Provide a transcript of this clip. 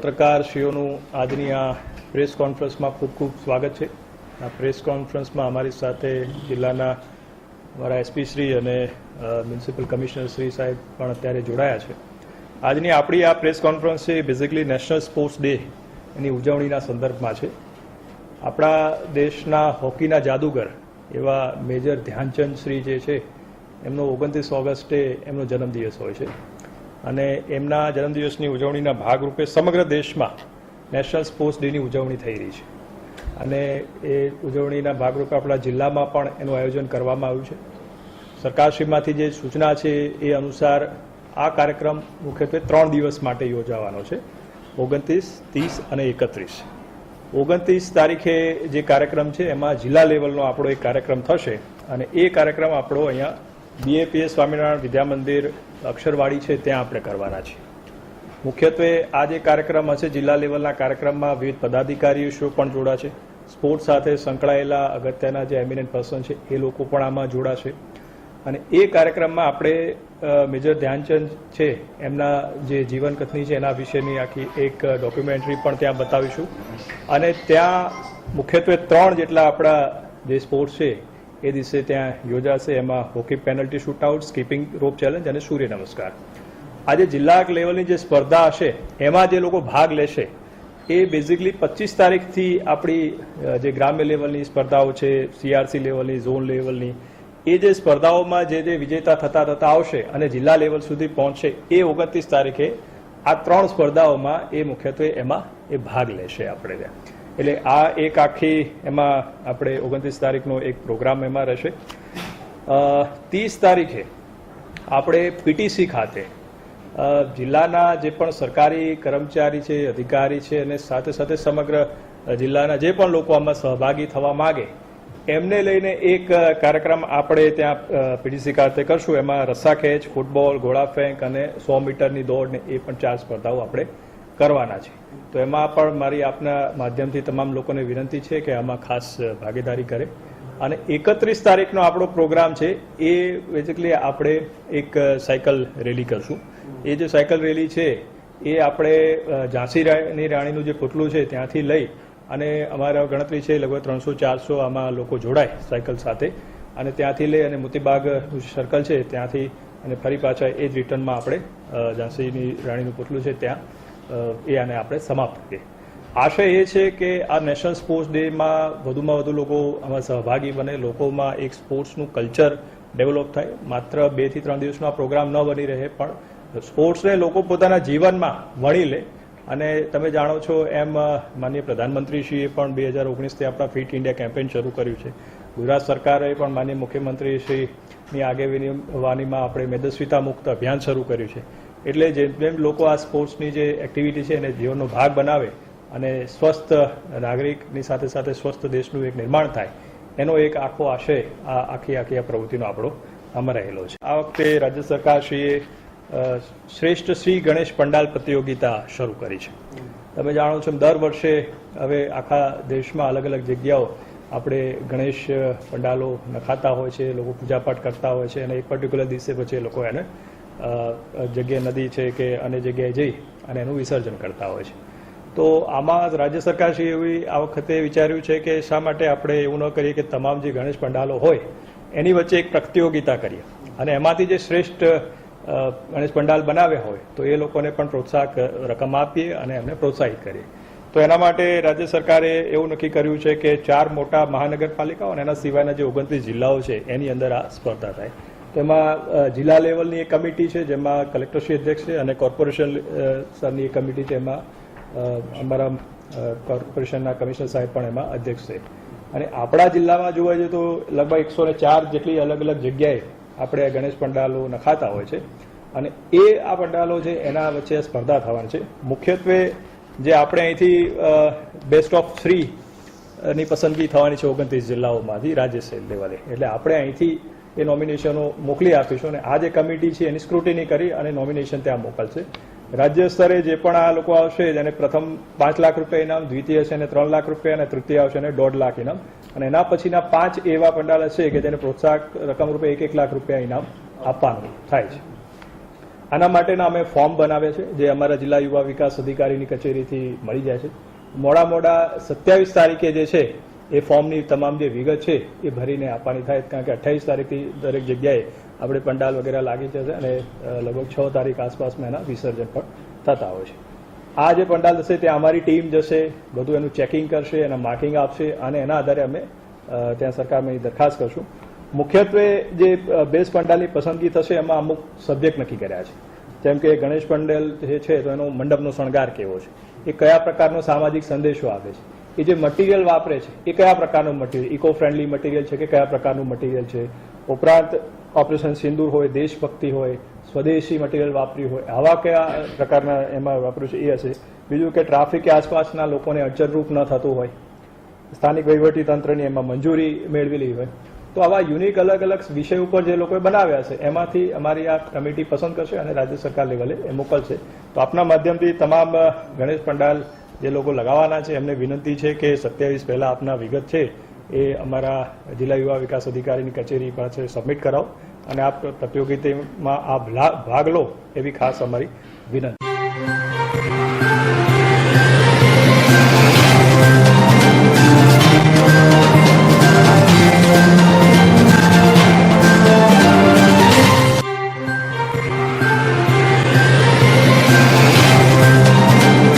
પત્રકારશ્રીઓનું આજની આ પ્રેસ કોન્ફરન્સમાં ખૂબ ખૂબ સ્વાગત છે. આ પ્રેસ કોન્ફરન્સમાં અમારી સાથે જિલ્લાના અમારા એસપી શ્રી અને મ્યુનિસિપલ કમિશનર શ્રી સાહેબ પણ અત્યારે જોડાયા છે. આજની આપણી આ પ્રેસ કોન્ફરન્સ છે બેઝિકલી નેશનલ સ્પોર્ટ્સ ડે એની ઉજવણીના સંદર્ભમાં છે. આપણા દેશના હોકીના જાદુગર એવા મેજર ધ્યાનચંદ શ્રી જે છે, એમનો ઓગણત્રીસ ઓગસ્ટે એમનો જન્મદિવસ હોય છે. અને એમના જન્મદિવસની ઉજવણીના ભાગરૂપે સમગ્ર દેશમાં નેશનલ સ્પોર્ટ્સ ડેની ઉજવણી થઈ રહી છે. અને એ ઉજવણીના ભાગરૂપે આપણા જિલ્લામાં પણ એનું આયોજન કરવામાં આવ્યું છે. સરકારશ્રીમાંથી જે સૂચના છે એ અનુસાર આ કાર્યક્રમ મુખ્યત્વે ત્રણ દિવસ માટે યોજાવાનો છે. ઓગણત્રીસ, ત્રીસ અને એકત્રીસ. ઓગણત્રીસ તારીખે જે કાર્યક્રમ છે, એમાં જિલ્લા લેવલનો આપણો એક કાર્યક્રમ થશે અને એ કાર્યક્રમ આપણો અહીંયા બીએપીએસ સ્વામિનારાયણ વિદ્યા મંદિર અક્ષરવાડી છે, ત્યાં આપણે કરવાના છીએ. મુખ્યત્વે આ જે કાર્યક્રમ હશે, જિલ્લા લેવલના કાર્યક્રમમાં વિવિધ પદાધિકારીઓ પણ જોડાશે, સ્પોર્ટ્સ સાથે સંકળાયેલા અગત્યના જે એમિનેન્ટ પર્સન છે, એ લોકો પણ આમાં જોડાશે. અને એ કાર્યક્રમમાં આપણે મેજર ધ્યાનચંદ છે, એમના જે જીવનકથની છે, એના વિશેની આખી એક ડોક્યુમેન્ટરી પણ ત્યાં બતાવીશું. અને ત્યાં મુખ્યત્વે ત્રણ જેટલા આપણા જે સ્પોર્ટ્સ છે એ દિવસે ત્યાં યોજાશે. એમાં hockey penalty shootout, skipping rope challenge અને સૂર્ય નમસ્કાર. આજે જિલ્લા લેવલની જે સ્પર્ધા હશે, એમાં જે લોકો ભાગ લેશે, એ બેઝિકલી પચીસ તારીખથી આપણી જે ગ્રામ્ય લેવલની સ્પર્ધાઓ છે સીઆરસી લેવલની, ઝોન લેવલની, એ જે સ્પર્ધાઓમાં જે જે વિજેતા થતા થતા આવશે અને જિલ્લા લેવલ સુધી પહોંચશે, એ ઓગણત્રીસ તારીખે આ ત્રણ સ્પર્ધાઓમાં એ મુખ્યત્વે એમાં એ ભાગ લેશે આપણે ત્યાં. એટલે આ એક આખી એમાં આપણે ઓગણત્રીસ તારીખનો એક પ્રોગ્રામ એમાં રહેશે. ત્રીસ તારીખે આપણે પીટીસી ખાતે જિલ્લાના જે પણ સરકારી કર્મચારી છે, અધિકારી છે અને સાથે સાથે સમગ્ર જિલ્લાના જે પણ લોકો આમાં સહભાગી થવા માગે, એમને લઈને એક કાર્યક્રમ આપણે ત્યાં પીટીસી ખાતે કરશું. એમાં રસ્સાખેંચ ફૂટબોલ ઘોડા ફેંક અને સો મીટરની દોડ ને એ પણ ચાર સ્પર્ધાઓ આપણે કરવાના છે. તો એમાં પણ મારી આપના માધ્યમથી તમામ લોકોને વિનંતી છે કે આમાં ખાસ ભાગીદારી કરે. અને એકત્રીસ તારીખનો આપણો પ્રોગ્રામ છે, એ બેઝિકલી આપણે એક સાયકલ રેલી કરશું. એ જે સાયકલ રેલી છે, એ આપણે ઝાંસીની રાણીનું જે પુતળું છે ત્યાંથી લઈ અને અમારા ગણતરી છે લગભગ ત્રણસો ચારસો આમાં લોકો જોડાય સાયકલ સાથે. અને ત્યાંથી લઈ અને મોતીબાગનું સર્કલ છે ત્યાંથી અને ફરી પાછા એ જ રિટર્નમાં આપણે ઝાંસીની રાણીનું પુતળું છે ત્યાં. એ આને આપણે સમાપ્ત કરીએ. આશય એ છે કે આ નેશનલ સ્પોર્ટ્સ ડેમાં વધુમાં વધુ લોકો આમાં સહભાગી બને, લોકોમાં એક સ્પોર્ટ્સનું કલ્ચર ડેવલપ થાય. માત્ર બેથી ત્રણ દિવસનો પ્રોગ્રામ ન બની રહે, પણ સ્પોર્ટ્સને લોકો પોતાના જીવનમાં વણી લે. અને તમે જાણો છો એમ માનનીય પ્રધાનમંત્રીશ્રીએ પણ બે હજાર ઓગણીસથી આપણા ફિટ ઇન્ડિયા કેમ્પેન શરૂ કર્યું છે. ગુજરાત સરકારે પણ માનનીય મુખ્યમંત્રીશ્રીની આગેવાનીમાં આપણે મેદસ્વીતા મુક્ત અભિયાન શરૂ કર્યું છે. એટલે જેમ જેમ લોકો આ સ્પોર્ટ્સની જે એક્ટિવિટી છે એને જીવનનો ભાગ બનાવે અને સ્વસ્થ નાગરિકની સાથે સાથે સ્વસ્થ દેશનું એક નિર્માણ થાય, એનો એક આખો આશય આ આખી આખી આ પ્રવૃત્તિનો આપણો આમાં રહેલો છે. આ વખતે રાજ્ય સરકારશ્રીએ શ્રેષ્ઠ શ્રી ગણેશ પંડાલ પ્રતિયોગિતા શરૂ કરી છે. તમે જાણો છો દર વર્ષે હવે આખા દેશમાં અલગ અલગ જગ્યાઓ આપણે ગણેશ પંડાલો નખાતા હોય છે, લોકો પૂજાપાઠ કરતા હોય છે અને એક પર્ટિક્યુલર દિવસે પછી લોકો એને જગ્યાએ નદી છે કે અન્ય જગ્યાએ જઈ અને એનું વિસર્જન કરતા હોય છે. તો આમાં રાજ્ય સરકારશ્રીએ એવી આ વખતે વિચાર્યું છે કે શા માટે આપણે એવું ન કરીએ કે તમામ જે ગણેશ પંડાલો હોય, એની વચ્ચે એક પ્રતિયોગિતા કરીએ. અને એમાંથી જે શ્રેષ્ઠ ગણેશ પંડાલ બનાવ્યા હોય, તો એ લોકોને પણ પ્રોત્સાહક રકમ આપીએ અને એમને પ્રોત્સાહિત કરીએ. તો એના માટે રાજ્ય સરકારે એવું નક્કી કર્યું છે કે ચાર મોટા મહાનગરપાલિકાઓ અને એના સિવાયના જે ઓગણત્રીસ જિલ્લાઓ છે, એની અંદર આ સ્પર્ધા થાય. તેમાં જિલ્લા લેવલની એક કમિટી છે, જેમાં કલેક્ટરશ્રી અધ્યક્ષ છે અને કોર્પોરેશન સરની એક કમિટી છે એમાં અમારા કોર્પોરેશનના કમિશનર સાહેબ પણ એમાં અધ્યક્ષ છે. અને આપણા જિલ્લામાં જોવા જઈએ તો લગભગ એકસો ચાર જેટલી અલગ અલગ જગ્યાએ આપણે ગણેશ પંડાલો નખાતા હોય છે. અને એ આ પંડાલો છે, એના વચ્ચે સ્પર્ધા થવાની છે. મુખ્યત્વે જે આપણે અહીંથી બેસ્ટ ઓફ થ્રી ની પસંદગી થવાની છે ઓગણત્રીસ જિલ્લાઓમાંથી રાજ્ય લેવલે. એટલે આપણે અહીંથી એ નોમિનેશનો મોકલી આપીશું અને આ જે કમિટી છે એની સ્ક્રુટિની કરી અને નોમિનેશન ત્યાં મોકલશે. રાજ્ય સ્તરે જે પણ આ લોકો આવશે એને પ્રથમ પાંચ લાખ રૂપિયા ઇનામ, દ્વિતીય છે અને ત્રણ લાખ રૂપિયા અને તૃતીય આવશે અને દોઢ લાખ ઇનામ. અને એના પછીના પાંચ એવા પંડાલ હશે કે જેને પ્રોત્સાહક રકમ રૂપે એક એક લાખ રૂપિયા ઇનામ આપવાનું થાય છે. આના માટેના અમે ફોર્મ બનાવ્યા છે, જે અમારા જિલ્લા યુવા વિકાસ અધિકારીની કચેરીથી મળી જાય છે. મોડા મોડા સત્યાવીસ તારીખે જે છે એ ફોર્મની તમામ જે વિગત છે એ ભરીને આપવાની થાય, કારણ કે અઠ્યાવીસ તારીખથી દરેક જગ્યાએ આપણે પંડાલ વગેરે લાગી જશે અને લગભગ છ તારીખ આસપાસમાં એના વિસર્જન પણ થતા હોય છે. આ જે પંડાલ થશે ત્યાં અમારી ટીમ જશે, બધું એનું ચેકિંગ કરશે, એના માર્કિંગ આપશે અને એના આધારે અમે ત્યાં સરકારમાં દરખાસ્ત કરશું. મુખ્યત્વે જે બેઝ પંડાલની પસંદગી થશે એમાં અમુક સબ્જેક્ટ નક્કી કર્યા છે. જેમ કે ગણેશ પંડેલ જે છે, તો એનો મંડપનો શણગાર કેવો છે? એ કયા પ્રકારનો સામાજિક સંદેશો આપે છે? એ જે મટીરિયલ વાપરે છે, એ કયા પ્રકારનું મટીરિયલ ઇકો ફ્રેન્ડલી મટીરિયલ છે કે કયા પ્રકારનું મટીરિયલ છે? ઉપરાંત ઓપરેશન સિંદૂર હોય, દેશભક્તિ હોય, સ્વદેશી મટીરિયલ વાપર્યું હોય, આવા કયા પ્રકારના એમાં વાપર્યું છે? એ હશે. બીજું કે ટ્રાફિક કે આસપાસના લોકોને અડચણરૂપ ન થતું હોય. સ્થાનિક વહીવટી તંત્રની એમાં મંજૂરી મેળવેલી હોય. તો આવા યુનિક અલગ અલગ વિષય ઉપર જે લોકોએ બનાવ્યા છે, એમાંથી અમારી આ કમિટી પસંદ કરશે અને રાજ્ય સરકાર લેવલે એ મોકલશે. તો આપના માધ્યમથી તમામ ગણેશ પંડાલ જે લોકો લગાવવાના છે, એમને વિનંતી છે કે સત્યાવીસ પહેલા આપના વિગત છે, એ અમારા જિલ્લા યુવા વિકાસ અધિકારીની કચેરી પાસે સબમિટ કરાવો અને આપ પ્રતિયોગિતામાં આ ભાગ લો એવી ખાસ અમારી વિનંતી.